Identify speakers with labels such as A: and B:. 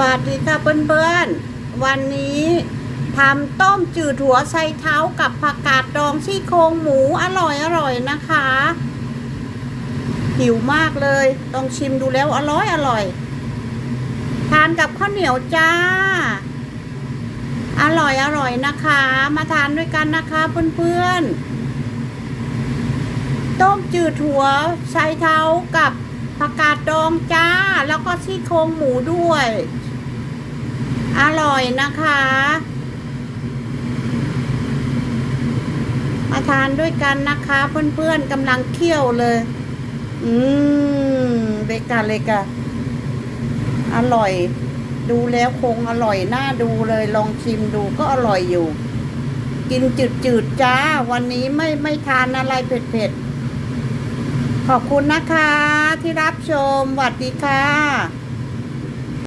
A: วัสดีค่ะเพื่อนๆ วันนี้ทำต้มจืดหัวไชเท้ากับผักกาดดองซี่โครงหมูอร่อยอร่อยนะคะ หิวมากเลยต้องชิมดูแล้วอร่อยอร่อย ทานกับข้าวเหนียวจ้า อร่อยอร่อยนะคะ มาทานด้วยกันนะคะเพื่อนๆ ต้มจืดหัวไชเท้ากับผักกาดดองจ้า แล้วก็ซี่โครงหมูด้วย อร่อยนะคะ มาทานด้วยกันนะคะ เพื่อนๆกำลังเคี่ยวเลย อืมเลกะเลกะอร่อย ดูแล้วคงอร่อยน่าดูเลยลองชิมดูก็อร่อยอยู่ กินจืดๆจ้า วันนี้ไม่ไม่ทานอะไรเผ็ดๆขอบคุณนะคะที่รับชมสวัสดีค่ะ